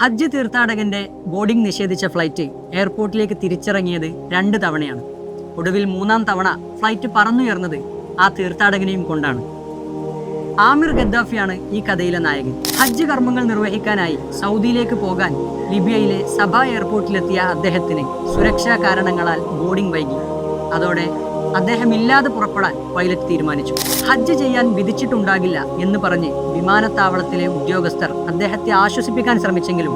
ഹജ്ജ് തീർത്ഥാടകന്റെ boarding നിഷേധിച്ച flight എയർപോർട്ടിലേക്ക് തിരിച്ചിറങ്ങിയത് രണ്ട് തവണയാണ്. ഒടുവിൽ മൂന്നാം തവണ ഫ്ലൈറ്റ് പറന്നുയർന്നത് ആ തീർത്ഥാടകനെയും കൊണ്ടാണ്. ആമിർ ഗദ്ദാഫിയാണ് ഈ കഥയിലെ നായകൻ. ഹജ്ജ് കർമ്മങ്ങൾ നിർവഹിക്കാനായി സൗദിയിലേക്ക് പോകാൻ ലിബിയയിലെ സഭ എയർപോർട്ടിലെത്തിയ അദ്ദേഹത്തിന് സുരക്ഷാ കാരണങ്ങളാൽ ബോർഡിംഗ് വൈകി. അതോടെ അദ്ദേഹം ഇല്ലാതെ പുറപ്പെടാൻ പൈലറ്റ് തീരുമാനിച്ചു. ഹജ്ജ് ചെയ്യാൻ വിധിച്ചിട്ടുണ്ടാകില്ല എന്ന് പറഞ്ഞ് വിമാനത്താവളത്തിലെ ഉദ്യോഗസ്ഥർ അദ്ദേഹത്തെ ആശ്വസിപ്പിക്കാൻ ശ്രമിച്ചെങ്കിലും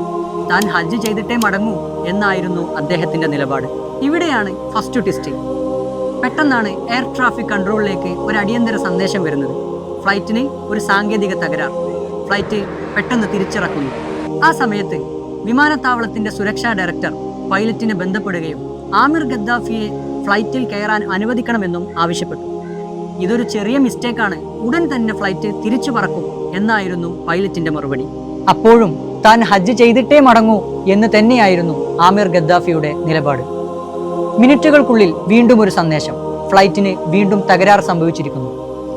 താൻ ഹജ്ജ് ചെയ്തിട്ടേ മടങ്ങൂ എന്നായിരുന്നു അദ്ദേഹത്തിന്റെ നിലപാട്. ഇവിടെയാണ് ഫസ്റ്റ് ട്വിസ്റ്റ് പെട്ടെന്നാണ് എയർ ട്രാഫിക് കൺട്രോളിലേക്ക് ഒരു അടിയന്തര സന്ദേശം വരുന്നത്. ഫ്ലൈറ്റിന് ഒരു സാങ്കേതിക തകരാർ. ഫ്ലൈറ്റ് പെട്ടെന്ന് തിരിച്ചിറക്കുന്നു. ആ സമയത്ത് വിമാനത്താവളത്തിന്റെ സുരക്ഷാ ഡയറക്ടർ പൈലറ്റിനെ ബന്ധപ്പെടുകയും ആമിർ ഗദ്ദാഫിയെ ഫ്ലൈറ്റിൽ കയറാൻ അനുവദിക്കണമെന്നും ആവശ്യപ്പെട്ടു. ഇതൊരു ചെറിയ മിസ്റ്റേക്കാണ്. ഉടൻ തന്നെ ഫ്ലൈറ്റ് തിരിച്ചു പറക്കും എന്നായിരുന്നു പൈലറ്റിന്റെ മറുപടി. അപ്പോഴും താൻ ഹജ്ജ് ചെയ്തിട്ടേ മടങ്ങൂ എന്ന് തന്നെയായിരുന്നു ആമിർ ഗദ്ദാഫിയുടെ നിലപാട്. മിനിറ്റുകൾക്കുള്ളിൽ വീണ്ടും ഒരു സന്ദേശം. ഫ്ലൈറ്റിന് വീണ്ടും തകരാർ സംഭവിച്ചിരിക്കുന്നു.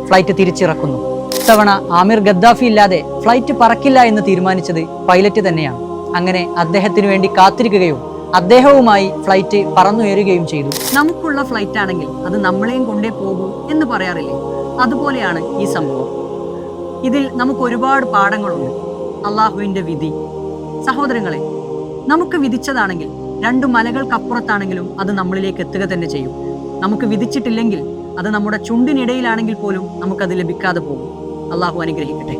ഫ്ലൈറ്റ് തിരിച്ചിറക്കുന്നു. ഇത്തവണ ആമിർ ഗദ്ദാഫി ഇല്ലാതെ ഫ്ലൈറ്റ് പറക്കില്ല എന്ന് തീരുമാനിച്ചത് പൈലറ്റ് തന്നെയാണ്. അങ്ങനെ അദ്ദേഹത്തിനു വേണ്ടി കാത്തിരിക്കുകയും അദ്ദേഹവുമായി ഫ്ലൈറ്റ് പറന്നുയരുകയും ചെയ്തു. നമുക്കുള്ള ഫ്ലൈറ്റ് ആണെങ്കിൽ അത് നമ്മളെയും കൊണ്ടേ പോകൂ എന്ന് പറയാറില്ലേ? അതുപോലെയാണ് ഈ സംഭവം. ഇതിൽ നമുക്ക് ഒരുപാട് പാഠങ്ങളുണ്ട്. അള്ളാഹുവിന്റെ വിധി. സഹോദരങ്ങളെ നമുക്ക് വിധിച്ചതാണെങ്കിൽ രണ്ട് മലകൾക്കപ്പുറത്താണെങ്കിലും അത് നമ്മളിലേക്ക് എത്തുക തന്നെ ചെയ്യും. നമുക്ക് വിധിച്ചിട്ടില്ലെങ്കിൽ അത് നമ്മുടെ ചുണ്ടിനിടയിലാണെങ്കിൽ പോലും നമുക്കത് ലഭിക്കാതെ പോകും. അള്ളാഹു അനുഗ്രഹിക്കട്ടെ.